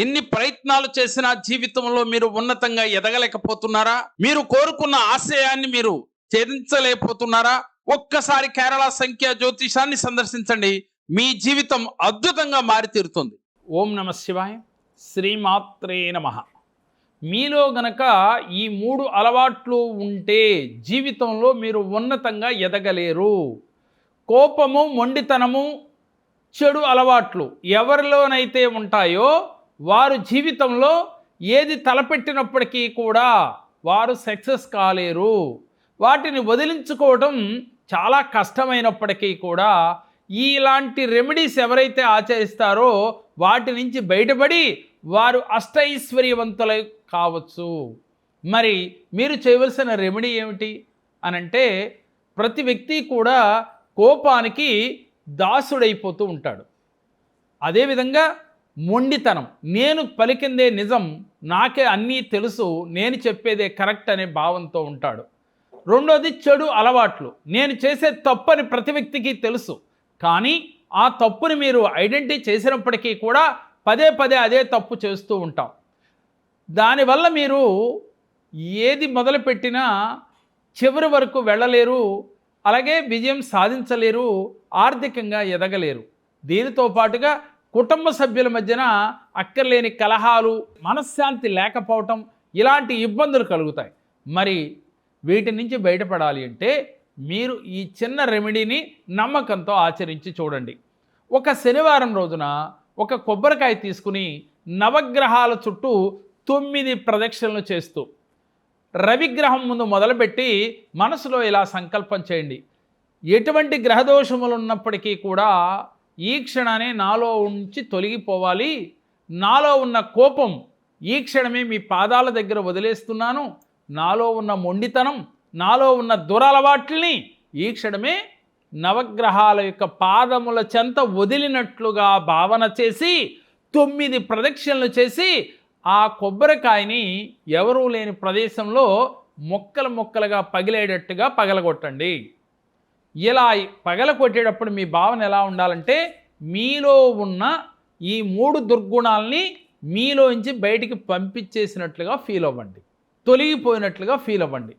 ఎన్ని ప్రయత్నాలు చేసినా జీవితంలో మీరు ఉన్నతంగా ఎదగలేకపోతున్నారా? మీరు కోరుకున్న ఆశయాన్ని మీరు ఛేదించలేకపోతున్నారా ఒక్కసారి కేరళ సంఖ్య జ్యోతిషాన్ని సందర్శించండి. మీ జీవితం అద్భుతంగా మారి తీరుతుంది ఓం నమ శివాయ. శ్రీమాత్రే నమ. మీలో గనక ఈ మూడు అలవాట్లు ఉంటే జీవితంలో మీరు ఉన్నతంగా ఎదగలేరు. కోపము మొండితనము చెడు అలవాట్లు ఎవరిలోనైతే ఉంటాయో వారు జీవితంలో ఏది తలపెట్టినప్పటికీ కూడా వారు సక్సెస్ కాలేరు. వాటిని వదిలించుకోవడం చాలా కష్టమైనప్పటికీ కూడా ఇలాంటి రెమెడీస్ ఎవరైతే ఆచరిస్తారో వాటి నుంచి బయటపడి వారు అష్టైశ్వర్యవంతులై కావచ్చు. మరి మీరు చేయవలసిన రెమెడీ ఏమిటి? అనంటే ప్రతి వ్యక్తి కూడా కోపానికి దాసుడైపోతూ ఉంటాడు. అదేవిధంగా మొండితనం. నేను పలికిందే నిజం నాకే అన్నీ తెలుసు నేను చెప్పేదే కరెక్ట్ అనే భావంతో ఉంటాడు. రెండోది చెడు అలవాట్లు. నేను చేసే తప్పని ప్రతి వ్యక్తికి తెలుసు. కానీ ఆ తప్పుని మీరు ఐడెంటిటీ చేసినప్పటికీ కూడా పదే పదే అదే తప్పు చేస్తూ ఉంటాం. దానివల్ల మీరు ఏది మొదలుపెట్టినా చివరి వరకు వెళ్ళలేరు అలాగే విజయం సాధించలేరు ఆర్థికంగా ఎదగలేరు. దీనితో పాటుగా కుటుంబ సభ్యుల మధ్యన అక్కర్లేని కలహాలు మనశ్శాంతి లేకపోవటం ఇలాంటి ఇబ్బందులు కలుగుతాయి. మరి వీటి నుంచి బయటపడాలి అంటే మీరు ఈ చిన్న రెమెడీని నమ్మకంతో ఆచరించి చూడండి. ఒక శనివారం రోజున ఒక కొబ్బరికాయ తీసుకుని నవగ్రహాల చుట్టూ తొమ్మిది ప్రదక్షిణలు చేస్తూ రవిగ్రహం ముందు మొదలుపెట్టి మనసులో ఇలా సంకల్పం చేయండి. ఎటువంటి గ్రహదోషములు ఉన్నప్పటికీ కూడా ఈ క్షణానే నాలో ఉంచి తొలగిపోవాలి. నాలో ఉన్న కోపం ఈ క్షణమే మీ పాదాల దగ్గర వదిలేస్తున్నాను. నాలో ఉన్న మొండితనం నాలో ఉన్న దురలవాట్లని ఈ క్షణమే నవగ్రహాల యొక్క పాదముల చెంత వదిలినట్లుగా భావన చేసి తొమ్మిది ప్రదక్షిణలు చేసి ఆ కొబ్బరికాయని ఎవరూ లేని ప్రదేశంలో మొక్కలు మొక్కలుగా పగిలేటట్టుగా పగలగొట్టండి. ఇలా పగల కొట్టేటప్పుడు మీ భావన ఎలా ఉండాలంటే మీలో ఉన్న ఈ మూడు దుర్గుణాలని మీలోంచి బయటికి పంపించేసినట్లుగా ఫీల్ అవ్వండి. తొలగిపోయినట్లుగా ఫీల్ అవ్వండి.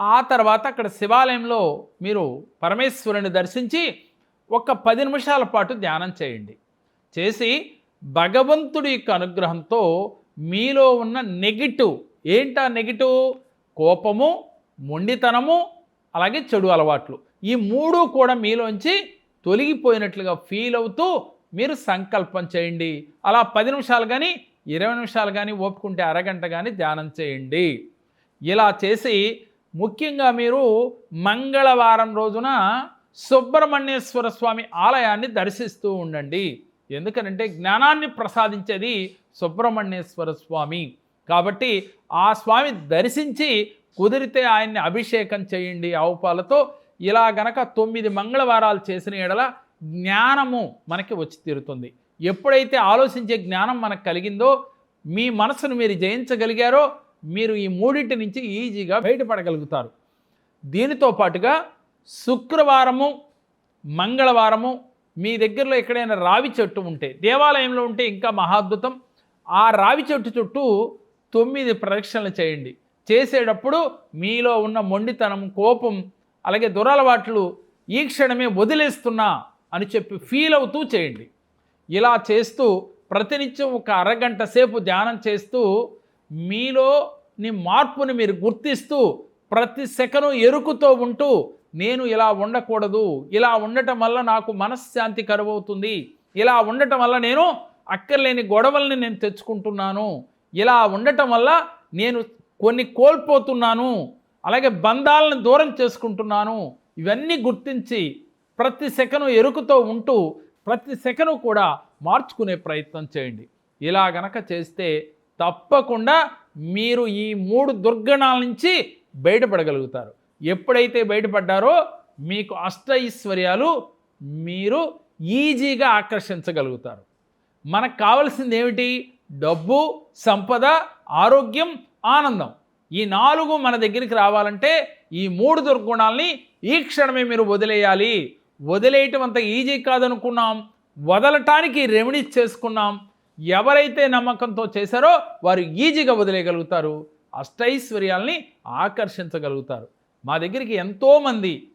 ఆ తర్వాత అక్కడ శివాలయంలో మీరు పరమేశ్వరుని దర్శించి ఒక పది నిమిషాల పాటు ధ్యానం చేయండి. చేసి భగవంతుడి యొక్క అనుగ్రహంతో మీలో ఉన్న నెగిటివ్ ఏంటా నెగిటివ్? కోపము మొండితనము అలాగే చెడు అలవాట్లు. ఈ మూడు కూడా మీలోంచి తొలగిపోయినట్లుగా ఫీల్ అవుతూ మీరు సంకల్పం చేయండి. అలా పది నిమిషాలు కానీ ఇరవై నిమిషాలు కానీ ఓపుకుంటే అరగంట కానీ ధ్యానం చేయండి. ఇలా చేసి ముఖ్యంగా మీరు మంగళవారం రోజున సుబ్రహ్మణ్యేశ్వర స్వామి ఆలయాన్ని దర్శిస్తూ ఉండండి. ఎందుకనంటే జ్ఞానాన్ని ప్రసాదించేది సుబ్రహ్మణ్యేశ్వర స్వామి. కాబట్టి ఆ స్వామి దర్శించి కుదిరితే ఆయన్ని అభిషేకం చేయండి. ఆవుపాలతో ఇలా గనక తొమ్మిది మంగళవారాలు చేసిన ఎడల జ్ఞానము మనకి వచ్చి తీరుతుంది. ఎప్పుడైతే ఆలోచించే జ్ఞానం మనకు కలిగిందో మీ మనసును మీరు జయించగలిగారో మీరు ఈ మూడింటి నుంచి ఈజీగా బయటపడగలుగుతారు. దీనితో పాటుగా శుక్రవారము మంగళవారము మీ దగ్గరలో ఎక్కడైనా రావి చెట్టు ఉంటే దేవాలయంలో ఉంటే ఇంకా మహాద్భుతం ఆ రావి చెట్టు చుట్టూ తొమ్మిది ప్రదక్షిణలు చేయండి. చేసేటప్పుడు మీలో ఉన్న మొండితనం కోపం అలాగే దురలవాట్లు ఈ క్షణమే వదిలేస్తున్నా అని చెప్పి ఫీల్ అవుతూ చేయండి. ఇలా చేస్తూ ప్రతినిత్యం ఒక అరగంట సేపు ధ్యానం చేస్తూ మీలో నీ మార్పుని మీరు గుర్తిస్తూ ప్రతి సెకను ఎరుకుతో ఉంటూ నేను ఇలా ఉండకూడదు ఇలా ఉండటం వల్ల నాకు మనశ్శాంతి కరువవుతుంది ఇలా ఉండటం వల్ల నేను అక్కర్లేని గొడవల్ని నేను తెచ్చుకుంటున్నాను ఇలా ఉండటం వల్ల నేను కొన్ని కోల్పోతున్నాను అలాగే బంధాలను దూరం చేసుకుంటున్నాను. ఇవన్నీ గుర్తించి ప్రతి సెకను ఎరుకుతో ఉంటూ ప్రతి సెకను కూడా మార్చుకునే ప్రయత్నం చేయండి. ఇలా గనక చేస్తే తప్పకుండా మీరు ఈ మూడు దుర్గణాల నుంచి బయటపడగలుగుతారు. ఎప్పుడైతే బయటపడ్డారో మీకు అష్ట ఐశ్వర్యాలు మీరు ఈజీగా ఆకర్షించగలుగుతారు. మనకు కావలసింది ఏమిటి? డబ్బు సంపద ఆరోగ్యం ఆనందం. ఈ నాలుగు మన దగ్గరికి రావాలంటే ఈ మూడు దుర్గుణాలని ఈ క్షణమే మీరు వదిలేయాలి. వదిలేయటం అంత ఈజీ కాదనుకున్నాం. వదలటానికి రెమెడీస్ చేసుకున్నాం. ఎవరైతే నమ్మకంతో చేశారో వారు ఈజీగా వదిలేయగలుగుతారు. అష్టైశ్వర్యాల్ని ఆకర్షించగలుగుతారు. మా దగ్గరికి ఎంతోమంది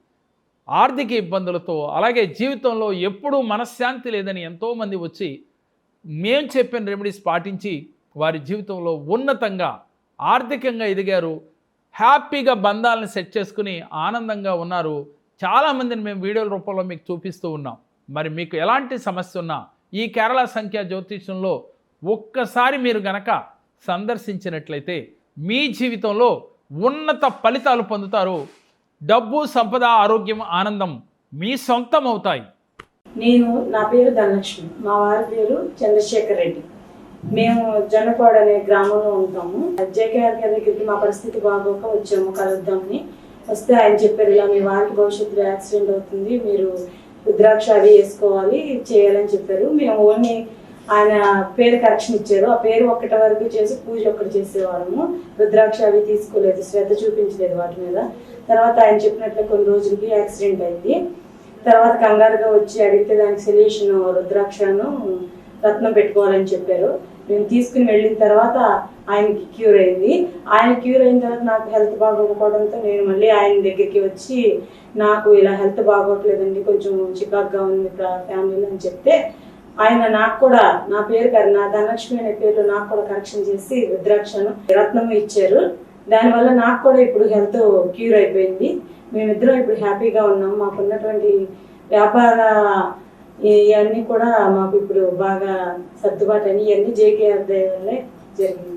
ఆర్థిక ఇబ్బందులతో అలాగే జీవితంలో ఎప్పుడూ మనశ్శాంతి లేదని ఎంతోమంది వచ్చి మేం చెప్పిన రెమెడీస్ పాటించి వారి జీవితంలో ఉన్నతంగా ఆర్థికంగా ఎదిగారు. హ్యాపీగా బంధాలను సెట్ చేసుకుని ఆనందంగా ఉన్నారు. చాలామందిని మేము వీడియోల రూపంలో మీకు చూపిస్తూ ఉన్నాం. మరి మీకు ఎలాంటి సమస్య ఉన్నా ఈ కేరళ సంఖ్య జ్యోతిష్యంలో ఒక్కసారి మీరు గనక సందర్శించినట్లయితే మీ జీవితంలో ఉన్నత ఫలితాలు పొందుతారు. డబ్బు సంపద ఆరోగ్యం ఆనందం మీ సొంతం అవుతాయి నేను నా పేరు ధనలక్ష్మి. మా వారి పేరు చంద్రశేఖర్ రెడ్డి. మేము జొన్నపాడు అనే గ్రామంలో ఉంటాము. జేకేఆర్ గారి దగ్గరికి మా పరిస్థితి బాగోక వచ్చాము కలుద్దామని వస్తే ఆయన చెప్పారు ఇలా మీ వారికి భవిష్యత్తులో యాక్సిడెంట్ అవుతుంది మీరు రుద్రాక్ష అవి వేసుకోవాలి చేయాలని చెప్పారు. మేము ఓన్లీ ఆయన పేరు కరెక్షన్ ఇచ్చారు. ఆ పేరు ఒక్కటి వరకు చేసి పూజ ఒక్కటి చేసేవాళ్ళము. రుద్రాక్ష అవి తీసుకోలేదు శ్రద్ధ చూపించలేదు వాటి మీద. తర్వాత ఆయన చెప్పినట్లు కొన్ని రోజులకి యాక్సిడెంట్ అయింది. తర్వాత కంగారుగా వచ్చి అడిగితే దానికి సొల్యూషన్ రుద్రాక్షను రత్నం పెట్టుకోవాలని చెప్పారు. నేను తీసుకుని వెళ్ళిన తర్వాత ఆయనకి క్యూర్ అయింది. ఆయన క్యూర్ అయిన తర్వాత నాకు హెల్త్ బాగోకపోవడంతో నేను మళ్ళీ ఆయన దగ్గరికి వచ్చి నాకు ఇలా హెల్త్ బాగోట్లేదండి కొంచెం చికాగ్గా ఉంది ఫ్యామిలీలో అని చెప్తే ఆయన నాకు కూడా నా పేరు గారు నా ధనలక్ష్మి అనే పేరు నాకు కూడా కరెక్షన్ చేసి రుద్రాక్షను రత్నము ఇచ్చారు. దానివల్ల నాకు కూడా ఇప్పుడు హెల్త్ క్యూర్ అయిపోయింది. మేమిద్దరం ఇప్పుడు హ్యాపీగా ఉన్నాం మాకున్నటువంటి వ్యాపార ఇవన్నీ కూడా మాకు ఇప్పుడు బాగా సర్దుబాటు అని ఇవన్నీ జేకేఆర్ వల్లే జరిగింది.